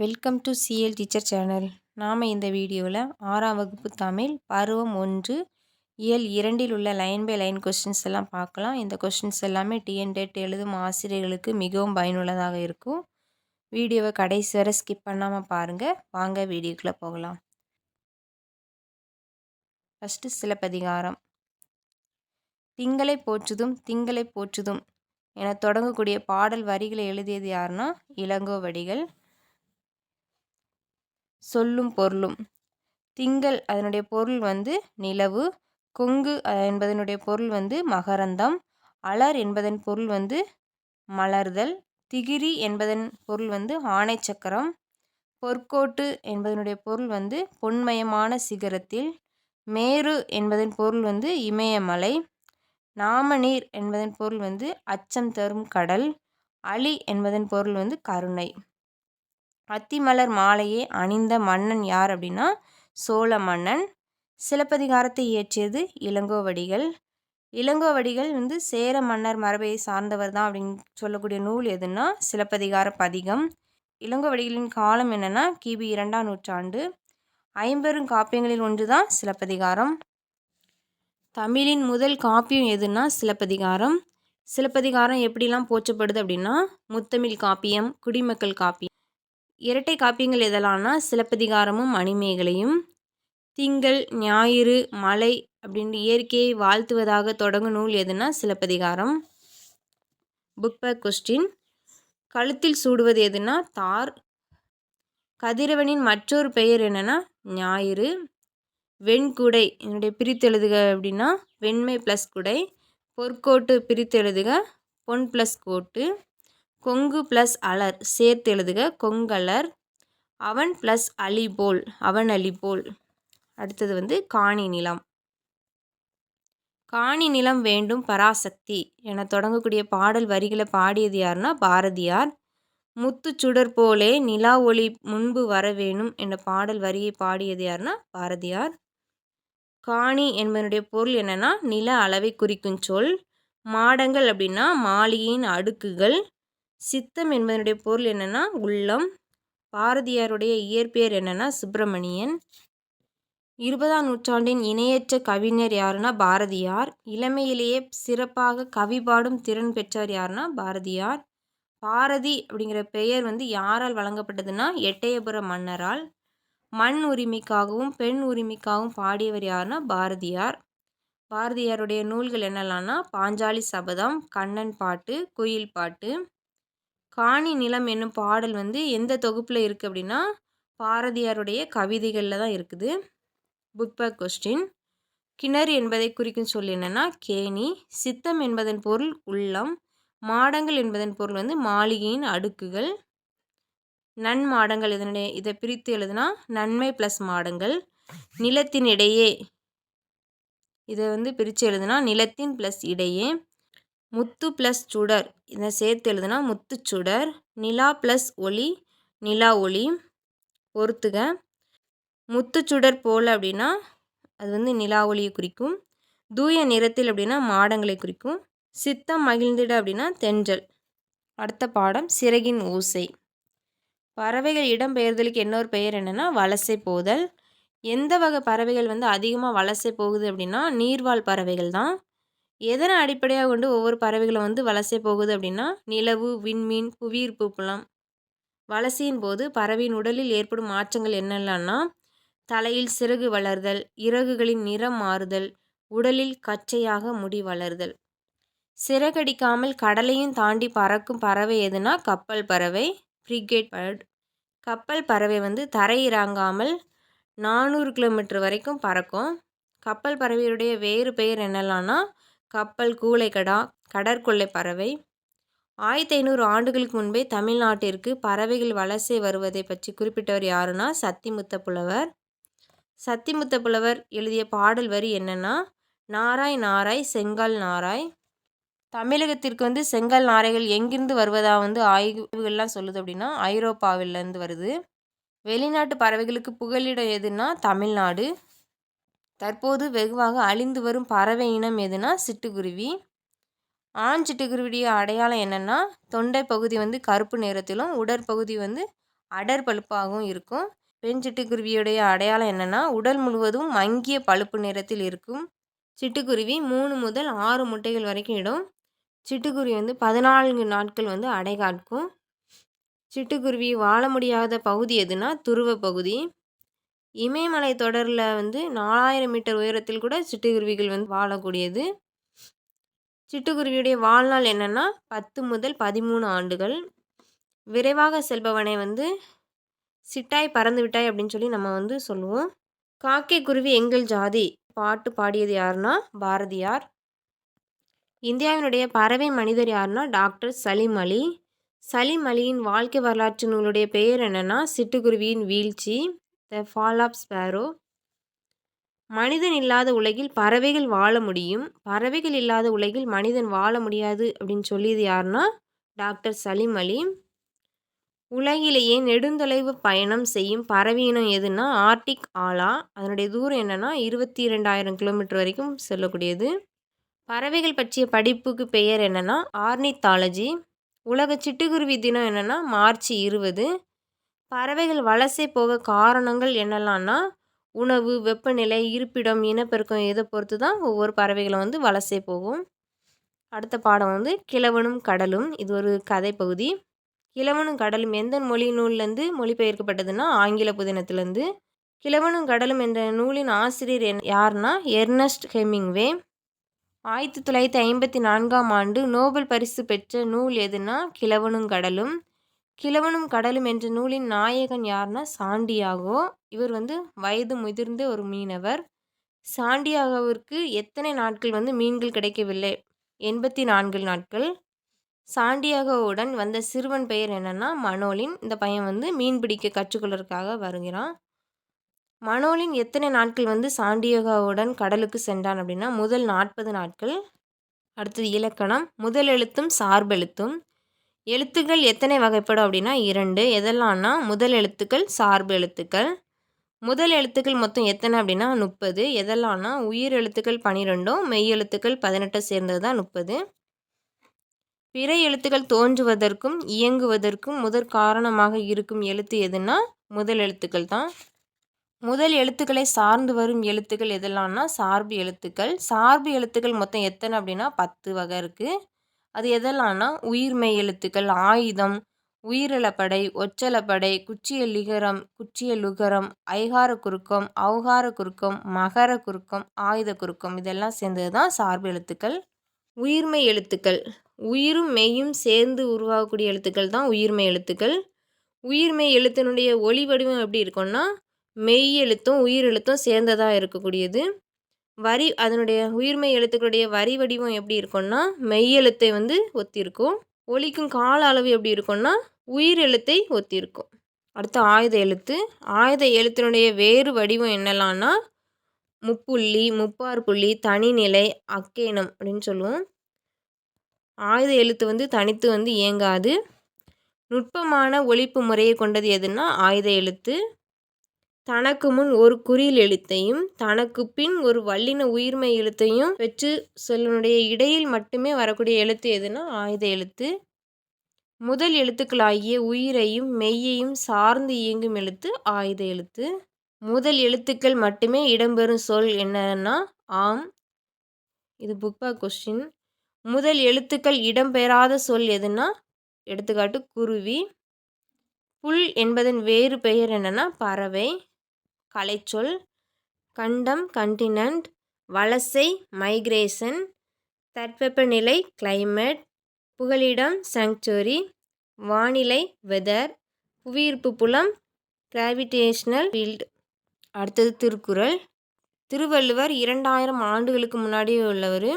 Welcome to CL teacher channel நாம் இந்த வீடியோவில் ஆறாம் வகுப்பு தமிழ் பருவம் ஒன்று இயல் இரண்டில் உள்ள லைன் பை லைன் கொஸ்டின்ஸ் எல்லாம் பார்க்கலாம். இந்த கொஸ்டின்ஸ் எல்லாமே டிஎன்டெட் எழுதும் ஆசிரியர்களுக்கு மிகவும் பயனுள்ளதாக இருக்கும். வீடியோவை கடைசி வரை ஸ்கிப் பண்ணாமல் பாருங்கள் வாங்க வீடியோக்குள்ளே போகலாம். ஃபஸ்ட்டு சிலப்பதிகாரம். திங்களை போற்றுதும் திங்களை போற்றுதும் என தொடங்கக்கூடிய பாடல் வரிகளை எழுதியது யாருன்னா இளங்கோவடிகள். சொல்லும் பொருளும். திங்கள் அதனுடைய பொருள் வந்து நிலவு கொங்கு என்பதனுடைய பொருள் வந்து மகரந்தம் அலர் என்பதன் பொருள் வந்து மலர்தல் திகிரி என்பதன் பொருள் வந்து ஆணை சக்கரம் பொற்கோட்டு என்பதனுடைய பொருள் வந்து பொன்மயமான சிகரத்தில் மேரு என்பதன் பொருள் வந்து இமயமலை நாமநீர் என்பதன் பொருள் வந்து அச்சம் தரும் கடல் அலி என்பதன் பொருள் வந்து கருணை. அத்திமலர் மாலையை அணிந்த மன்னன் யார் அப்படின்னா சோழ மன்னன். சிலப்பதிகாரத்தை இயற்றியது இளங்கோவடிகள். இளங்கோவடிகள் வந்து சேர மன்னர் மரபையை சார்ந்தவர் தான் அப்படின்னு சொல்லக்கூடிய நூல் எதுன்னா சிலப்பதிகார பதிகம். இளங்கோவடிகளின் காலம் என்னென்னா கிபி இரண்டாம் நூற்றாண்டு. ஐம்பெரும் காப்பியங்களில் ஒன்று தான் சிலப்பதிகாரம். தமிழின் முதல் காப்பியம் எதுன்னா சிலப்பதிகாரம். சிலப்பதிகாரம் எப்படிலாம் போற்றப்படுது அப்படின்னா முத்தமிழ் காப்பியம் குடிமக்கள் காப்பியம். இரட்டை காப்பியங்கள் எதெல்லாம்னா சிலப்பதிகாரமும் மணிமேகலையும். திங்கள் ஞாயிறு மலை அப்படின்னு இயற்கையை வாழ்த்துவதாக தொடங்கும் நூல் எதுனா சிலப்பதிகாரம். புக் பேக் கொஸ்டின் கழுத்தில் சூடுவது எதுனா தார். கதிரவனின் மற்றொரு பெயர் என்னென்னா ஞாயிறு. வெண்குடை என்னுடைய பிரித்தெழுதுக அப்படின்னா வெண்மை ப்ளஸ் குடை. பொற்கோட்டு பிரித்தெழுதுக பொன் ப்ளஸ் கோட்டு. கொங்கு ப்ளஸ் அலர். சேர்த்து எழுதுக கொங்கலர் அவன் ப்ளஸ் அலி போல் அவன் அலி போல். அடுத்தது வந்து காணி நிலம். காணி நிலம் வேண்டும் பராசக்தி என தொடங்கக்கூடிய பாடல் வரிகளை பாடியது யாருன்னா பாரதியார். முத்து சுடர் போலே நிலா ஒளி முன்பு வர வேணும் என்ற பாடல் வரியை பாடியது யாருன்னா பாரதியார். காணி என்பதனுடைய பொருள் என்னென்னா நில அளவை குறிக்கும் சொல். மாடங்கள் அப்படின்னா மாளிகையின் அடுக்குகள். சித்தம் என்பதனுடைய பொருள் என்னென்னா உள்ளம். பாரதியாருடைய இயற்பெயர் என்னென்னா சுப்பிரமணியன். இருபதாம் நூற்றாண்டின் இணையற்ற கவிஞர் யாருன்னா பாரதியார். இளமையிலேயே சிறப்பாக கவி பாடும் திறன் பெற்றவர் யாருன்னா பாரதியார். பாரதி அப்படிங்கிற பெயர் வந்து யாரால் வழங்கப்பட்டதுன்னா எட்டயபுர மன்னரால். மண் உரிமைக்காகவும் பெண் உரிமைக்காகவும் பாடியவர் யாருன்னா பாரதியார். பாரதியாருடைய நூல்கள் என்னெல்லாம்னா பாஞ்சாலி சபதம் கண்ணன் பாட்டு குயில் பாட்டு. காணி நிலம் என்னும் பாடல் வந்து எந்த தொகுப்பில் இருக்குது அப்படின்னா பாரதியாருடைய கவிதைகளில் தான் இருக்குது. புக் பேக் கொஸ்டின் கிணறு என்பதை குறிக்கும் சொல் என்னென்னா கேணி. சித்தம் என்பதன் பொருள் உள்ளம். மாடங்கள் என்பதன் பொருள் வந்து மாளிகையின் அடுக்குகள். நன்மாடங்கள் இதனுடைய இதை பிரித்து எழுதுனா நன்மை ப்ளஸ் மாடங்கள். நிலத்தின் இடையே. இதை வந்து பிரித்து எழுதுனா நிலத்தின் ப்ளஸ் இடையே. முத்து ப்ளஸ் சுடர். இதை சேர்த்து எழுதுனா முத்து சுடர் நிலா ப்ளஸ் ஒளி நிலா ஒளி பொறுத்துக. முத்து சுடர் போல் அப்படின்னா அது வந்து நிலா ஒளியை குறிக்கும். தூய நிறத்தில் அப்படின்னா மாடங்களை குறிக்கும். சித்தம் மகிழ்ந்திட அப்படின்னா தென்றல். அடுத்த பாடம் சிறகின் ஊசை பறவைகள் இடம்பெயர்தலுக்கு இன்னொரு பெயர் என்னென்னா வலசை போதல். எந்த வகை பறவைகள் வந்து அதிகமாக வலசை போகுது அப்படின்னா நீர்வாழ் பறவைகள் தான். எதனை அடிப்படையாக கொண்டு ஒவ்வொரு பறவைகளும் வந்து வலசை போகுது அப்படின்னா நிலவு விண்மீன் புவியீர்ப்பு புலம் வலசையின் போது பறவையின் உடலில் ஏற்படும் மாற்றங்கள் என்னெல்லாம்னா தலையில் சிறகு வளர்தல் இறகுகளின் நிறம் மாறுதல் உடலில் கச்சையாக முடி வளர்தல். சிறகடிக்காமல் கடலையும் தாண்டி பறக்கும் பறவை எதுனா கப்பல் பறவை ஃப்ரிகேட் பேர்ட். கப்பல் பறவை வந்து தரையிறங்காமல் நானூறு கிலோமீட்டர் வரைக்கும் பறக்கும். கப்பல் பறவையுடைய வேறு பெயர் என்னெல்லாம்னா கப்பல் கூளைக்கடா கடற்கொள்ளை பறவை. ஆயிரத்தி ஐநூறு ஆண்டுகளுக்கு முன்பே தமிழ்நாட்டிற்கு பறவைகள் வலசை வருவதை பற்றி குறிப்பிட்டவர் யாருன்னா சத்திமுத்த புலவர் சத்திமுத்த புலவர் எழுதிய பாடல் வரி என்னென்னா நாராய் நாராய் செங்கல் நாராய். தமிழகத்திற்கு வந்து செங்கல் நாரைகள் எங்கிருந்து வருவதாக வந்து ஆய்வுகள்லாம் சொல்லுது அப்படின்னா ஐரோப்பாவிலேருந்து வருது. வெளிநாட்டு பறவைகளுக்கு புகலிடம் எதுன்னா தமிழ்நாடு. தற்போது வெகுவாக அழிந்து வரும் பறவை இனம் எதுனா சிட்டுக்குருவி. ஆண் சிட்டுக்குருவியுடைய அடையாளம் என்னென்னா தொண்டை பகுதி வந்து கருப்பு நிறத்திலும் உடற்பகுதி வந்து அடர் பழுப்பாகவும் இருக்கும். பெண் சிட்டுக்குருவியுடைய அடையாளம் என்னென்னா உடல் முழுவதும் மங்கிய பழுப்பு நிறத்தில் இருக்கும். சிட்டுக்குருவி மூணு முதல் ஆறு முட்டைகள் வரைக்கும் இடும். சிட்டுக்குருவி வந்து பதினான்கு நாட்கள் வந்து அடை காக்கும். சிட்டுக்குருவி வாழ முடியாத பகுதி எதுனா துருவ பகுதி. இமயமலை தொடரில் வந்து நாலாயிரம் மீட்டர் உயரத்தில் கூட சிட்டுக்குருவிகள் வந்து வாழக்கூடியது. சிட்டுக்குருவியுடைய வாழ்நாள் என்னென்னா பத்து முதல் பதிமூணு ஆண்டுகள். விரைவாக செல்பவனை வந்து சிட்டாய் பறந்து விட்டாய் அப்படின்னு சொல்லி நம்ம வந்து சொல்லுவோம். காக்கை குருவி எங்கள் ஜாதி. பாட்டு பாடியது யாருன்னா பாரதியார். இந்தியாவினுடைய பறவை மனிதர் யாருன்னா டாக்டர் சலீம் அலி. சலீம் அலியின் வாழ்க்கை வரலாற்று நூலுடைய பெயர் என்னென்னா சிட்டுக்குருவியின் வீழ்ச்சி. த ஃபால் ஆஃப் ஸ்பேரோ மனிதன் இல்லாத உலகில் பறவைகள் வாழ முடியும். பறவைகள் இல்லாத உலகில் மனிதன் வாழ முடியாது அப்படின்னு சொல்லியது யாருன்னா டாக்டர் சலீம் அலி. உலகிலேயே நெடுந்தொலைவு பயணம் செய்யும் பறவையினம் எதுன்னா ஆர்டிக் ஆலா. அதனுடைய தூரம் என்னென்னா இருபத்தி இரண்டாயிரம் கிலோமீட்டர் வரைக்கும் செல்லக்கூடியது. பறவைகள் பற்றிய படிப்புக்கு பெயர் என்னென்னா ஆர்னித்தாலஜி. உலக சிட்டுக்குருவி தினம் என்னென்னா மார்ச் இருபது. பறவைகள் வலசை போக காரணங்கள் என்னெல்லாம்னா உணவு வெப்பநிலை இருப்பிடம் இனப்பெருக்கம் இதை பொறுத்து தான் ஒவ்வொரு பறவைகளும் வந்து வலசை போகும். அடுத்த பாடம் வந்து கிழவனும் கடலும். இது ஒரு கதை பகுதி. கிழவனும் கடலும் எந்த மொழி நூல்லேருந்து மொழிபெயர்க்கப்பட்டதுன்னா ஆங்கில புதினத்துலேருந்து. கிழவனும் கடலும் என்ற நூலின் ஆசிரியர் என் யாருன்னா எர்னஸ்ட் ஹெமிங்வே. ஆயிரத்தி தொள்ளாயிரத்தி ஐம்பத்தி நான்காம் ஆண்டு நோபல் பரிசு பெற்ற நூல் எதுனா கிழவனும் கடலும். கிழவனும் கடலும் என்ற நூலின் நாயகன் யாருன்னா சாண்டியாகோ. இவர் வந்து வயது முதிர்ந்த ஒரு மீனவர். சாண்டியாகோவிற்கு எத்தனை நாட்கள் வந்து மீன்கள் கிடைக்கவில்லை? எண்பத்தி நான்கு நாட்கள். சாண்டியாகோவுடன் வந்த சிறுவன் பெயர் என்னென்னா மனோலின் இந்த பையன் வந்து மீன் பிடிக்க கற்றுக்கொள்வதற்காக வருகிறான். மனோலின் எத்தனை நாட்கள் வந்து சாண்டியாகோவுடன் கடலுக்கு சென்றான் அப்படின்னா முதல் நாற்பது நாட்கள். அடுத்தது இலக்கணம். முதல் எழுத்தும் சார்பெழுத்தும். எழுத்துக்கள் எத்தனை வகைப்படும் அப்படின்னா இரண்டு. எதெல்லாம்னா முதல் எழுத்துக்கள் சார்பு எழுத்துக்கள். முதல் எழுத்துக்கள் மொத்தம் எத்தனை அப்படின்னா முப்பது. எதெல்லாம்னா உயிர் எழுத்துக்கள் பனிரெண்டும் மெய் எழுத்துக்கள் பதினெட்டை சேர்ந்தது தான் முப்பது. பிற எழுத்துக்கள் தோன்றுவதற்கும் இயங்குவதற்கும் முதற் காரணமாக இருக்கும் எழுத்து எதுனா முதல் எழுத்துக்கள் தான். முதல் எழுத்துக்களை சார்ந்து வரும் எழுத்துக்கள் எதெல்லாம்னா சார்பு எழுத்துக்கள். சார்பு எழுத்துக்கள் மொத்தம் எத்தனை அப்படின்னா பத்து வகை இருக்குது அது எதெல்லாம்னா? உயிர்மெய் எழுத்துக்கள் ஆயுதம் உயிரிழப்படை ஒச்சலப்படை குச்சிய லிகரம் குச்சிய லுகரம் ஐகார குறுக்கம் அவுகார குறுக்கம் மகர குறுக்கம் ஆயுத குறுக்கம் இதெல்லாம் சேர்ந்தது தான் சார்பு எழுத்துக்கள். உயிர்மெய் எழுத்துக்கள். உயிரும் மெய்யும் சேர்ந்து உருவாகக்கூடிய எழுத்துக்கள் தான் உயிர்மெய் எழுத்துக்கள். உயிர்மெய் எழுத்தினுடைய ஒளி வடிவம் எப்படி இருக்கும்னா? மெய் எழுத்தும் உயிர் எழுத்தும் சேர்ந்ததாக இருக்கக்கூடியது. வரி அதனுடைய உயிர்மெய் எழுத்துக்களுடைய வரி வடிவம் எப்படி இருக்கும்னா மெய் எழுத்தை வந்து ஒத்திருக்கும். ஒலிக்கும் கால அளவு எப்படி இருக்கும்னா உயிர் எழுத்தை ஒத்திருக்கும். அடுத்து ஆயுத எழுத்து. ஆயுத எழுத்தினுடைய வேறு வடிவம் என்னலான்னா முப்புள்ளி முப்பார் புள்ளி தனிநிலை அக்கேனம் அப்படின்னு சொல்லுவோம். ஆயுத எழுத்து வந்து தனித்து வந்து இயங்காது. நுட்பமான ஒழிப்பு முறையை கொண்டது எதுன்னா ஆயுத எழுத்து. தனக்கு முன் ஒரு குறில் எழுத்தையும் தனக்கு பின் ஒரு வல்லின உயிர்மை எழுத்தையும் வச்சு சொல்லனுடைய இடையில் மட்டுமே வரக்கூடிய எழுத்து எதுனா ஆயுத எழுத்து. முதல் எழுத்துக்களாகிய உயிரையும் மெய்யையும் சார்ந்து இயங்கும் எழுத்து ஆயுத எழுத்து. முதல் எழுத்துக்கள் மட்டுமே இடம்பெறும் சொல் என்னன்னா ஆம். இது புக் பேக் கொஸ்டின் முதல் எழுத்துக்கள் இடம்பெறாத சொல் எதுனா எடுத்துக்காட்டு குருவி. புல் என்பதன் வேறு பெயர் என்னென்னா பறவை. கலைச்சொல் கண்டம் கண்டினன்ட் வலசை மைக்ரேஷன் தட்பவெப்பநிலை கிளைமேட் புகலிடம் சாங்சுரி வானிலை வெதர் புவியீர்ப்பு புலம் கிராவிடேஷ்னல் ஃபீல்டு அடுத்தது திருக்குறள். திருவள்ளுவர் இரண்டாயிரம் ஆண்டுகளுக்கு முன்னாடி உள்ளவர்.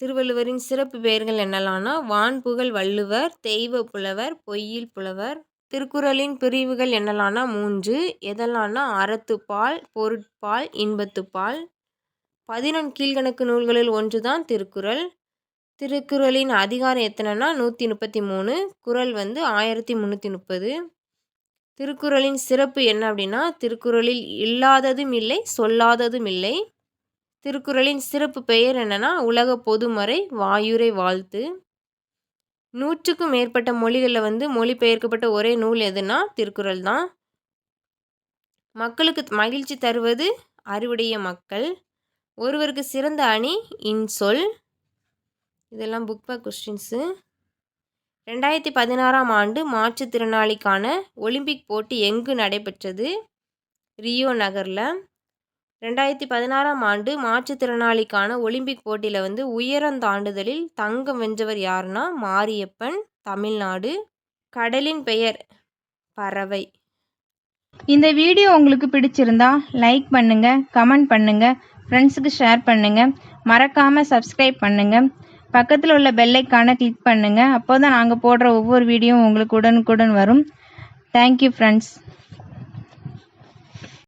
திருவள்ளுவரின் சிறப்பு பெயர்கள் என்னலான்னா வான்புகழ் வள்ளுவர் தெய்வ புலவர் பொய்யில் புலவர் திருக்குறளின் பிரிவுகள் என்னலான்னா மூன்று. எதெல்லாம்னா அறத்துப்பால் பொருட்பால் இன்பத்துப்பால் பதினொன்று கீழ்கணக்கு நூல்களில் ஒன்று தான் திருக்குறள். திருக்குறளின் அதிகாரம் எத்தனைனா நூற்றி முப்பத்தி மூணு குரல் வந்து ஆயிரத்தி முந்நூற்றி முப்பது திருக்குறளின் சிறப்பு என்ன அப்படின்னா திருக்குறளில் இல்லாததும் இல்லை சொல்லாததும் இல்லை. திருக்குறளின் சிறப்பு பெயர் என்னென்னா உலக பொதுமறை வாயுரை வாழ்த்து. நூற்றுக்கும் மேற்பட்ட மொழிகளில் வந்து மொழிபெயர்க்கப்பட்ட ஒரே நூல் எதுனா திருக்குறள் தான். மக்களுக்கு மகிழ்ச்சி தருவது அறிவுடைய மக்கள். ஒருவருக்கு சிறந்த அணி இன்சொல். இதெல்லாம் புக் பேக் கொஸ்டின்ஸு ரெண்டாயிரத்தி பதினாறாம் ஆண்டு மாற்றுத்திறனாளிக்கான ஒலிம்பிக் போட்டி எங்கு நடைபெற்றது? ரியோ நகரில். ரெண்டாயிரத்தி பதினாறாம் ஆண்டு மாற்றுத்திறனாளிக்கான ஒலிம்பிக் போட்டியில் வந்து உயரம் தாண்டுதலில் தங்கம் வென்றவர் யாருன்னா மாரியப்பன் தமிழ்நாடு கடலின் பெயர் பறவை. இந்த வீடியோ உங்களுக்கு பிடிச்சிருந்தா லைக் பண்ணுங்க கமெண்ட் பண்ணுங்க ஃப்ரெண்ட்ஸுக்கு ஷேர் பண்ணுங்க மறக்காம சப்ஸ்கிரைப் பண்ணுங்க. பக்கத்தில் உள்ள பெல்லைக்கான கிளிக் பண்ணுங்க. அப்போ தான் நாங்கள் போடுற ஒவ்வொரு வீடியோவும் உங்களுக்கு உடனுக்குடன் வரும். Thank you friends